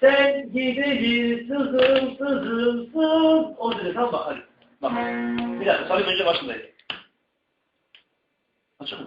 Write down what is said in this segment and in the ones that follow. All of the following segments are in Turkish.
Sen gideci sızım sızım sız. O dedi tamam bak hadi. Bak. Bir dakika salayım önce başındayım. Açık mı?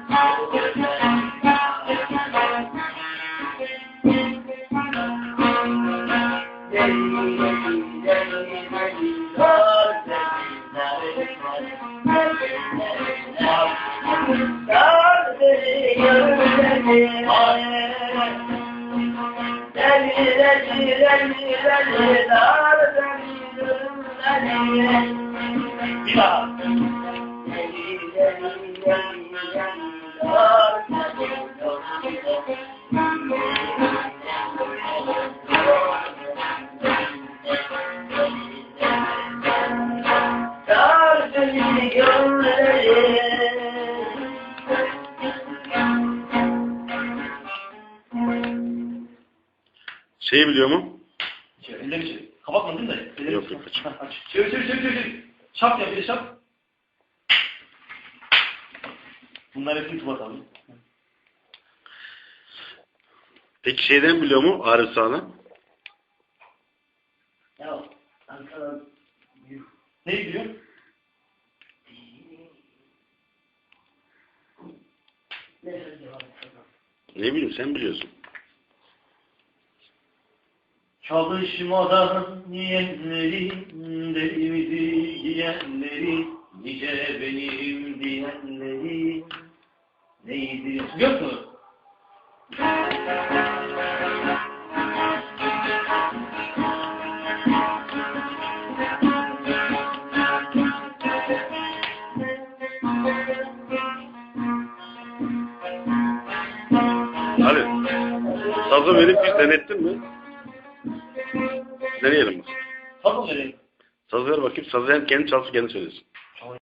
Bir daha. Şeyi biliyor mu? Çevir, ellerini çevir. Kapatmadın da. ellerini Yok, çevir. yok, aç. Aç. Çevir, çevir, çevir, çevir. Şap yap, bir de şap. Bunlar hepsini tuba atalım. Peki şeyden biliyor mu? Arif Sağlam. Ya, Ankara... Neyi biliyor? Ne bileyim sen biliyorsun. Çalışmadan yiyenleri, derimizi giyenleri, nice benim diyenleri, neydi? Yok mu? Ali. Sazı verip bir denettin mi? Deneyelim bak. Tamam vereyim. Sazı ver bakayım. Sazı hem kendi çalsın kendi söylesin.